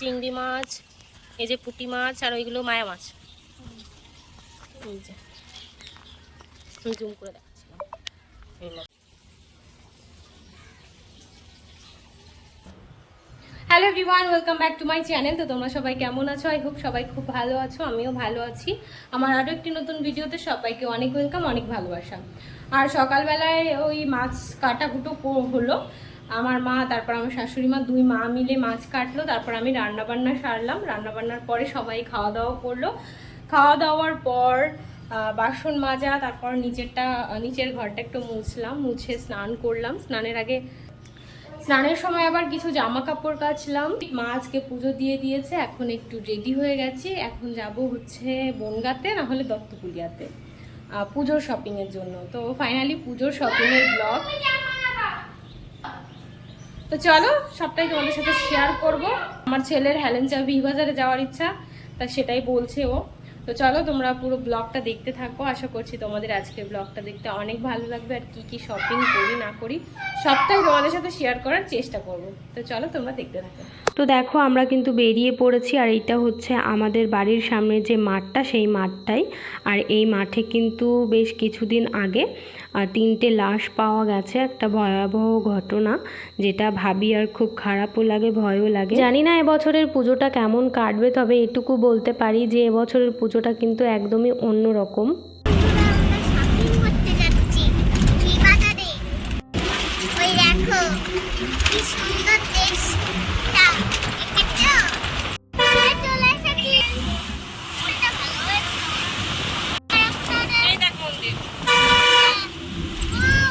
চিংড়ি মাছ, এই যে পুঁটি মাছ আর ওইগুলো মায়া মাছ। জুম করে hello everyone welcome back to my channel তো তোমরা সবাই কেমন আছো? আই হোপ সবাই খুব ভালো আছো, আমিও ভালো আছি। আমার আরও একটি নতুন ভিডিওতে সবাইকে অনেক ওয়েলকাম অনেক ভালোবাসা। আর সকালবেলায় ওই মাছ কাটা কুটো হলো। আমার মা, তারপর আমার শাশুড়ি মা, দুই মা মিলে মাছ কাটলো, তারপর আমি রান্নাবান্না সারলাম। রান্নাবান্নার পরে সবাই খাওয়া দাওয়া করল। খাওয়া দাওয়ার পর বাসন মাজা, তারপর নিচেরটা নিচের ঘরটা একটু মুছলাম, মুছে স্নান করলাম। স্নানের আগে, স্নানের সময় আবার কিছু জামা কাপড় কাচলাম। মা আজকে পুজো দিয়ে দিয়েছে, এখন একটু রেডি হয়ে গেছি। এখন যাব হচ্ছে বনগাতে, না হলে দত্তপুলিয়াতে পুজোর শপিংয়ের জন্য। তো ফাইনালি পুজোর শপিংয়ের ব্লগ তো চলো, সবটাই তোমাদের সাথে শেয়ার করব। আমার ছেলের হ্যালেঞ্চা ভি বাজারে যাওয়ার ইচ্ছা, তা সেটাই বলছে ও। তো চলো, তোমরা পুরো ব্লগটা দেখতে থাকো। আশা করছি তোমাদের আজকের ব্লগটা দেখতে অনেক ভালো লাগবে আর কি কি শপিং করি, না করি, সবটাই তোমাদের সাথে শেয়ার করার চেষ্টা করব। তো চলো, তোমরা দেখতে থাকো। তো দেখো, আমরা কিন্তু বেরিয়ে পড়েছি, আর এইটা হচ্ছে আমাদের বাড়ির সামনে যে মাঠটা, সেই মাঠটাই। আর এই মাঠে কিন্তু বেশ কিছুদিন আগে আহ, তিনটে লাশ পাওয়া গেছে একটা ভয়াবহ ঘটনা যেটা ভাবি আর খুব খারাপও লাগে ভয়ও লাগে। জানি না এবছরের পুজোটা কেমন কাটবে তবে এটুকু বলতে পারি যে এবছরের পুজোটা কিন্তু একদমই অন্য রকম শপিং করতে যাচ্ছি কি বাজারে ওই দেখো কি সুন্দর দেশটা দেখেছ আমরা চলে এসেছি এটা ভালো হয়েছে। এই দেখ মন্দির Wow!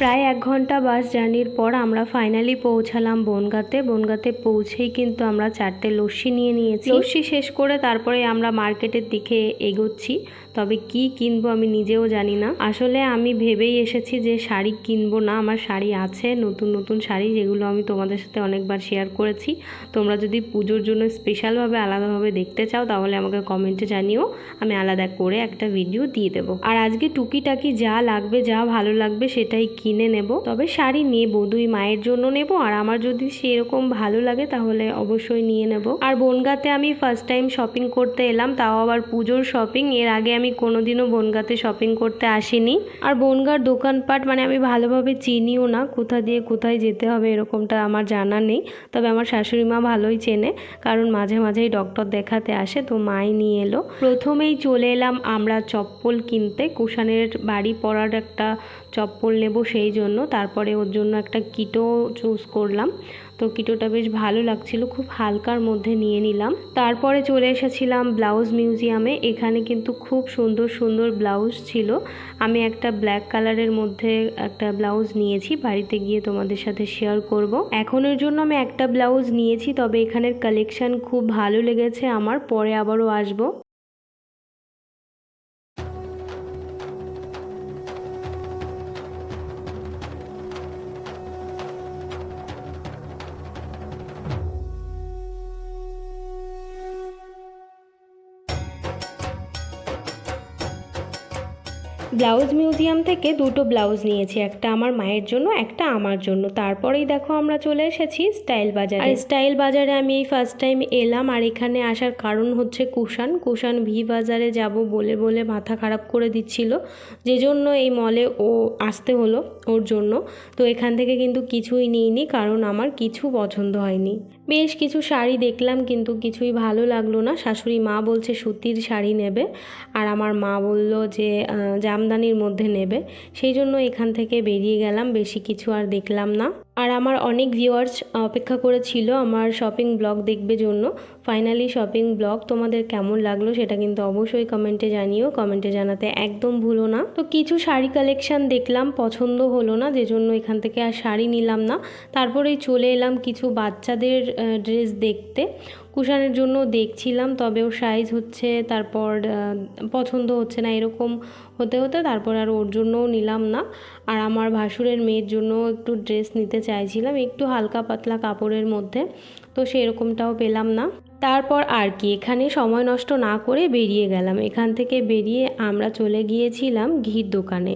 প্রায় এক ঘণ্টা বাস জার্নির পর আমরা ফাইনালি পৌঁছালাম বনগাতে। বনগাতে পৌঁছেই কিন্তু আমরা চারটে লস্যি নিয়ে নিয়েছি। লস্যি শেষ করে তারপরে আমরা মার্কেটের দিকে এগোচ্ছি। তবে কি কিনবো আমি নিজেও জানি না। আসলে আমি ভেবেই এসেছি যে শাড়ি কিনবো না, আমার শাড়ি আছে, নতুন নতুন শাড়ি যেগুলো আমি তোমাদের সাথে অনেকবার শেয়ার করেছি। তোমরা যদি পুজোর জন্য স্পেশালভাবে আলাদাভাবে দেখতে চাও, তাহলে আমাকে কমেন্টে জানিও, আমি আলাদা করে একটা ভিডিও দিয়ে দেবো। আর আজকে টুকিটাকি যা লাগবে, যা ভালো লাগবে সেটাই কিনে নেব। তবে শাড়ি নেব, দুই মায়ের জন্য নেব, আর আমার যদি সেরকম ভালো লাগে, তাহলে অবশ্যই নিয়ে নেব। আর বনগাতে আমি ফার্স্ট টাইম শপিং করতে এলাম, তাও আবার পুজোর শপিং এর আগে আমি কোনোদিনও বনগাতে শপিং করতে আসিনি। আর বনগার দোকানপাট মানে আমি ভালোভাবে চিনিও না কোথা দিয়ে কোথায় যেতে হবে এরকমটা আমার জানা নেই। তবে আমার শাশুড়ি মা ভালোই চেনে, কারণ মাঝে মাঝেই ডক্টর দেখাতে আসে, তো মাই নিয়ে এলো। প্রথমেই চলে এলাম আমরা চপ্পল কিনতে। কুষাণের বাড়ি পরার একটা চপ্পল নেব সেই জন্য, তারপরে ওর জন্য একটা কিটো চুজ করলাম। তো কিটোটা বেশ ভালো লাগছিল, খুব হালকার মধ্যে নিয়ে নিলাম। তারপরে চলে এসেছিলাম ব্লাউজ মিউজিয়ামে, এখানে কিন্তু খুব সুন্দর সুন্দর ব্লাউজ ছিল। আমি একটা ব্ল্যাক কালারের মধ্যে একটা ব্লাউজ নিয়েছি, বাড়িতে গিয়ে তোমাদের সাথে শেয়ার করব। এখনের জন্য আমি একটা ব্লাউজ নিয়েছি, তবে এখানের কালেকশন খুব ভালো লেগেছে আমার, পরে আবারও আসব। ব্লাউজ মিউজিয়াম থেকে দুটো ব্লাউজ নিয়েছি, একটা আমার মায়ের জন্য, একটা আমার জন্য। তারপরেই দেখো আমরা চলে এসেছি স্টাইল বাজারে। আর স্টাইল বাজারে আমি এই ফার্স্ট টাইম এলাম, আর এখানে আসার কারণ হচ্ছে কুষাণ। কুষাণ ভি বাজারে যাব বলে বলে মাথা খারাপ করে দিচ্ছিল। যে জন্য এই মলে ও আসতে হলো ওর জন্য। তো এখান থেকে কিন্তু কিছুই নিইনি, কারণ আমার কিছু পছন্দ হয়নি। বেশ কিছু শাড়ি দেখলাম, কিন্তু কিছুই ভালো লাগল না। শাশুড়ি মা বলছে, সুতির শাড়ি নেবে। আর আমার মা বলল যে জামদানির মধ্যে নেবে। সেই জন্য এখান থেকে বেরিয়ে গেলাম, বেশি কিছু আর দেখলাম না। আর আমার অনেক ভিউয়ার্স অপেক্ষা করেছিল আমার শপিং ব্লগ দেখবে জন্য। ফাইনালি শপিং ব্লগ তোমাদের কেমন লাগল সেটা কিন্তু অবশ্যই কমেন্টে জানিও। কমেন্টে জানাতে একদম ভুলো না। তো কিছু শাড়ি কালেকশন দেখলাম, পছন্দ হলো না যে জন্য এখান থেকে আর শাড়ি নিলাম না। তারপরেই চলে এলাম কিছু বাচ্চাদের ড্রেস দেখতে। কুশানের জন্য দেখছিলাম, তবে ওর সাইজ হচ্ছে, তারপর পছন্দ হচ্ছে না, এরকম হতে হতে তারপর আর ওর জন্যও নিলাম না। আর আমার ভাসুরের মেয়ের জন্য একটু ড্রেস নিতে চাইছিলাম, একটু হালকা পাতলা কাপড়ের মধ্যে। তো সেরকমটাও পেলাম না। তারপর আর কি, এখানে সময় নষ্ট না করে বেরিয়ে গেলাম। এখান থেকে বেরিয়ে আমরা চলে গিয়েছিলাম ঘির দোকানে।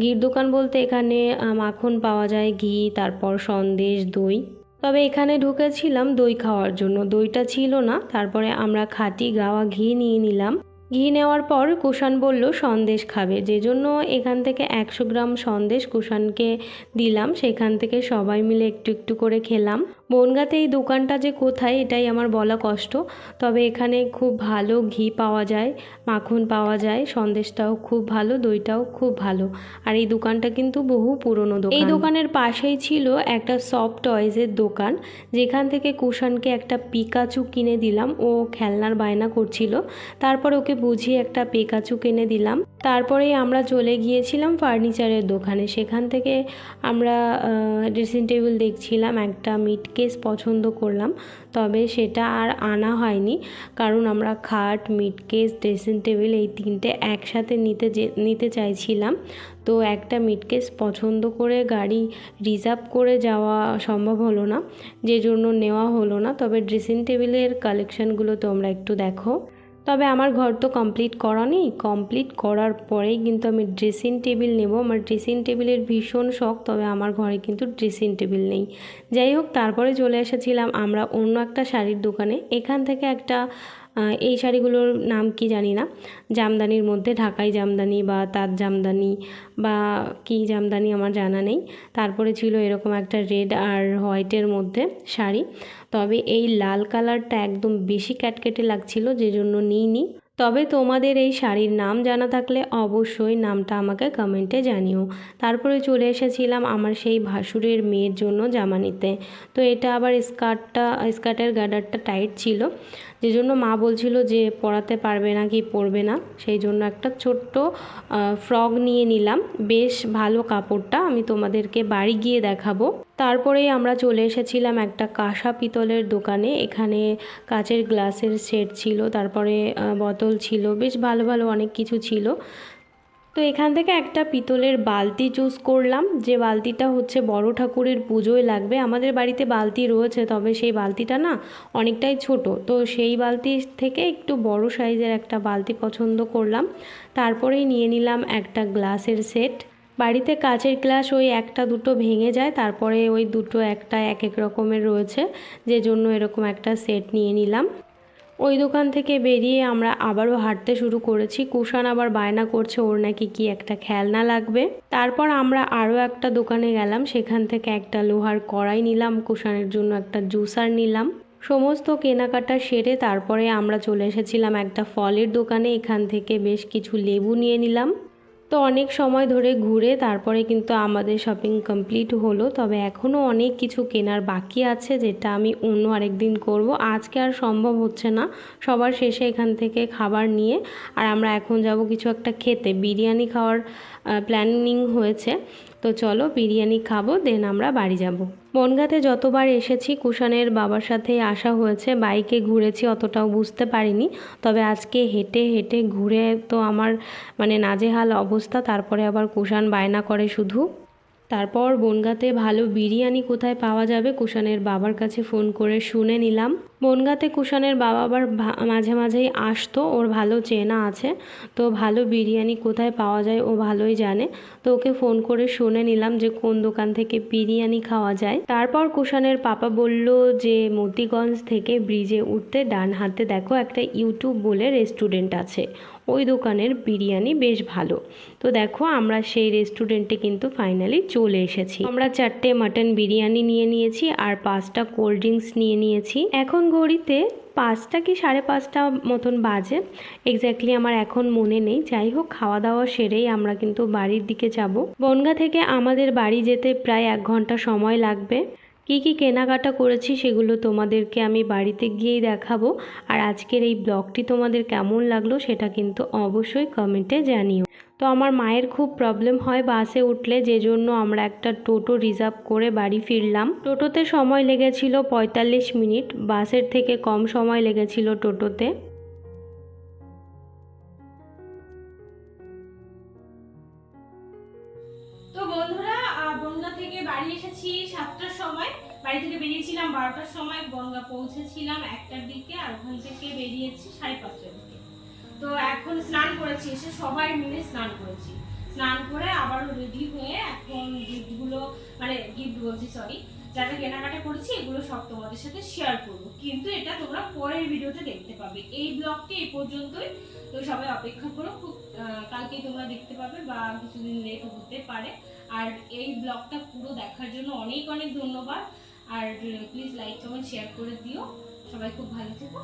ঘির দোকান বলতে এখানে মাখন পাওয়া যায়, ঘি, তারপর সন্দেশ, দই। তবে এখানে ঢুকেছিলাম দই খাওয়ার জন্য। দইটা ছিল না, তারপরে আমরা খাঁটি গাওয়া ঘি নিয়ে নিলাম। ঘি নেওয়ার পর কুষাণ বলল, সন্দেশ খাবে। যে জন্য এখান থেকে একশো গ্রাম সন্দেশ কুষাণকে দিলাম। সেখান থেকে সবাই মিলে একটু একটু করে খেলাম। বনগাতে এই দোকানটা যে কোথায়, এটাই আমার বলা কষ্ট। তবে এখানে খুব ভালো ঘি পাওয়া যায়, মাখন পাওয়া যায়, সন্দেশটাও খুব ভালো, দইটাও খুব ভালো। আর এই দোকানটা কিন্তু বহু পুরনো দোকান। এই দোকানের পাশেই ছিল একটা সফট টয়েজের দোকান, যেখান থেকে কুষাণকে একটা পিকাচু কিনে দিলাম। ও খেলনার বায়না করছিল। তারপর ওকে বুঝিয়ে একটা পেকাচু কিনে দিলাম। তারপরেই আমরা চলে গিয়েছিলাম ফার্নিচারের দোকানে। সেখান থেকে আমরা ড্রেসিং টেবিল দেখছিলাম, একটা মিট কেস পছন্দ করলাম, তবে সেটা আর আনা হয়নি। কারণ আমরা খাট মিট কেস ড্রেসিং টেবিল এই তিনটে একসাথে নিতে যে, নিতে চাইছিলাম। তো একটা মিট কেস পছন্দ করে গাড়ি রিজার্ভ করে যাওয়া সম্ভব হলো না। যে জন্য নেওয়া হলো না। তবে ড্রেসিং টেবিলের কালেকশানগুলো তোমরা একটু দেখো। তবে আমার ঘর তো কমপ্লিট করা নেই কমপ্লিট করার পরেই কিন্তু আমি ড্রেসিং টেবিল নেব। আমার ড্রেসিং টেবিলের ভীষণ শখ, তবে আমার ঘরে কিন্তু ড্রেসিং টেবিল নেই। যাই হোক, তারপরে চলে এসেছিলাম আমরা অন্য একটা শাড়ির দোকানে। এখান থেকে একটা এই শাড়িগুলোর নাম কি জানি না। জামদানির মধ্যে ঢাকাই জামদানি বা তাঁত জামদানি বা কি জামদানি আমার জানা নেই। তারপরে ছিল এরকম একটা রেড আর হোয়াইটের মধ্যে শাড়ি। তবে এই লাল কালারটা একদম বেশি ক্যাটকেটে লাগছিল যে জন্য নিইনি। তবে তোমাদের এই শাড়ির নাম জানা থাকলে অবশ্যই নামটা আমাকে কমেন্টে জানিও। তারপরে চলে এসেছিলাম আমার সেই ভাসুরের মেয়ের জন্য জামা নিতে। তো এটা আবার স্কার্টটা, স্কার্টের গার্ডারটা টাইট ছিল। যে জন্য মা বলছিল যে পড়াতে পারবে না কি পড়বে না সেই জন্য একটা ছোট্ট ফ্রগ নিয়ে নিলাম। বেশ ভালো কাপড়টা, আমি তোমাদেরকে বাড়ি গিয়ে দেখাবো। তারপরেই আমরা চলে এসেছিলাম একটা কাঁসা পিতলের দোকানে। এখানে কাচের গ্লাসের সেট ছিল, তারপরে বোতল ছিল, বেশ ভালো ভালো অনেক কিছু ছিল। তো এখান থেকে একটা পিতলের বালতি চুজ করলাম। যে বালতিটা হচ্ছে বড় ঠাকুরের পুজোয় লাগবে। আমাদের বাড়িতে বালতি রয়েছে, তবে সেই বালতিটা না অনেকটাই ছোট। তো সেই বালতি থেকে একটু বড় সাইজের একটা বালতি পছন্দ করলাম। তারপরেই নিয়ে নিলাম একটা গ্লাসের সেট। বাড়িতে কাচের গ্লাস ওই একটা দুটো ভেঙে যায়, তারপরে ওই দুটো একটা এক এক রকমের রয়েছে। যে জন্য এরকম একটা সেট নিয়ে নিলাম। ওই দোকান থেকে বেরিয়ে আমরা আবারও হাঁটতে শুরু করেছি। কুষাণ আবার বায়না করছে ওর নাকি কি একটা খেলনা লাগবে। তারপর আমরা আরও একটা দোকানে গেলাম। সেখান থেকে একটা লোহার কড়াই নিলাম। কুষাণের জন্য একটা জুসার নিলাম। সমস্ত কেনাকাটা সেরে তারপরে আমরা চলে এসেছিলাম একটা ফলের দোকানে। এখান থেকে বেশ কিছু লেবু নিয়ে নিলাম। তো অনেক সময় ধরে ঘুরে তারপরে কিন্তু আমাদের শপিং কমপ্লিট হলো। তবে এখনও অনেক কিছু কেনার বাকি আছে যেটা আমি অন্য আরেকদিন করব। আজকে আর সম্ভব হচ্ছে না। সবার শেষে এখান থেকে খাবার নিয়ে আর আমরা এখন যাব কিছু একটা খেতে। বিরিয়ানি খাওয়ার প্ল্যানিং হয়েছে। তো চলো বিরিয়ানি খাব দেন আমরা বাড়ি যাব। বনগাতে যতবার এসেছি, কুষাণের বাবার সাথে আসা হয়েছে। বাইকে ঘুরেছি, অতটাও বুঝতে পারিনি। তবে আজকে হেঁটে হেঁটে ঘুরে তো আমার মানে নাজেহাল অবস্থা, তারপরে আবার কুষাণ বায়না করে শুধু। তারপর বনগাতে ভালো বিরিয়ানি কোথায় পাওয়া যাবে? কুষাণের বাবার কাছে ফোন করে শুনে নিলাম। বনগাতে কুষাণের বাবা আবার মাঝে মাঝেই আসতো। ওর ভালো চেনা আছে। তো ভালো বিরিয়ানি কোথায় পাওয়া যায় ও ভালোই জানে। তো ওকে ফোন করে শুনে নিলাম যে কোন দোকান থেকে বিরিয়ানি খাওয়া যায়। তারপর কুষাণের পাপা বলল যে, মতিগঞ্জ থেকে ব্রিজে উঠতে ডান হাতে দেখো একটা ইউটিউব বলে রেস্টুরেন্ট আছে। ওই দোকানের বিরিয়ানি বেশ ভালো। তো দেখো, আমরা সেই রেস্টুরেন্টে কিন্তু ফাইনালি চলে এসেছি। আমরা চারটে মাটন বিরিয়ানি নিয়ে নিয়েছি আর পাঁচটা কোল্ড ড্রিঙ্কস নিয়ে নিয়েছি। এখন ঘড়িতে পাঁচটা কি সাড়ে পাঁচটা মতন বাজে? এক্স্যাক্টলি আমার এখন মনে নেই। যাই হোক, খাওয়া দাওয়া সেরেই আমরা কিন্তু বাড়ির দিকে যাব। বনগা থেকে আমাদের বাড়ি যেতে প্রায় এক ঘণ্টা সময় লাগবে। কী কী কেনাকাটা করেছি সেগুলো তোমাদেরকে আমি বাড়িতে গিয়েই দেখাবো। আর আজকের এই ব্লগটি তোমাদের কেমন লাগল সেটা কিন্তু অবশ্যই কমেন্টে জানিও। তো আমার মায়ের খুব প্রবলেম হয় বাসে উঠলে যে জন্য আমরা একটা টোটো রিজার্ভ করে বাড়ি ফিরলাম। টোটোতে সময় লেগেছিল পঁয়তাল্লিশ মিনিট, বাসের থেকে কম সময় লেগেছিল টোটোতে। বাড়ি এসেছি সাতটার সময়। বাড়ি থেকে বেরিয়েছিলাম বারোটার সময়, গঙ্গা পৌঁছেছিলাম একটার দিকে আর ওখান থেকে বেরিয়েছি সাড়ে পাঁচটার দিকে। তো এখন স্নান করেছি, এসে সবাই মিলে স্নান করেছি। স্নান করে আবারও রেডি হয়ে এখন গিফটগুলো মানে গিফট বলছি সরি যা যা কেনাকাটা করেছি এগুলো সব তোমাদের সাথে শেয়ার করব। কিন্তু এটা তোমরা পরের ভিডিওতে দেখতে পাবে। এই ব্লগটি এই পর্যন্তই। তো সবাই অপেক্ষা করো, খুব কালকেই তোমরা দেখতে পাবে বা কিছুদিন লেট হতে পারে। আর এই ব্লগটা পুরো দেখার জন্য অনেক অনেক ধন্যবাদ। আর প্লিজ লাইক কমেন্ট শেয়ার করে দিও। সবাই খুব ভালো থেকো।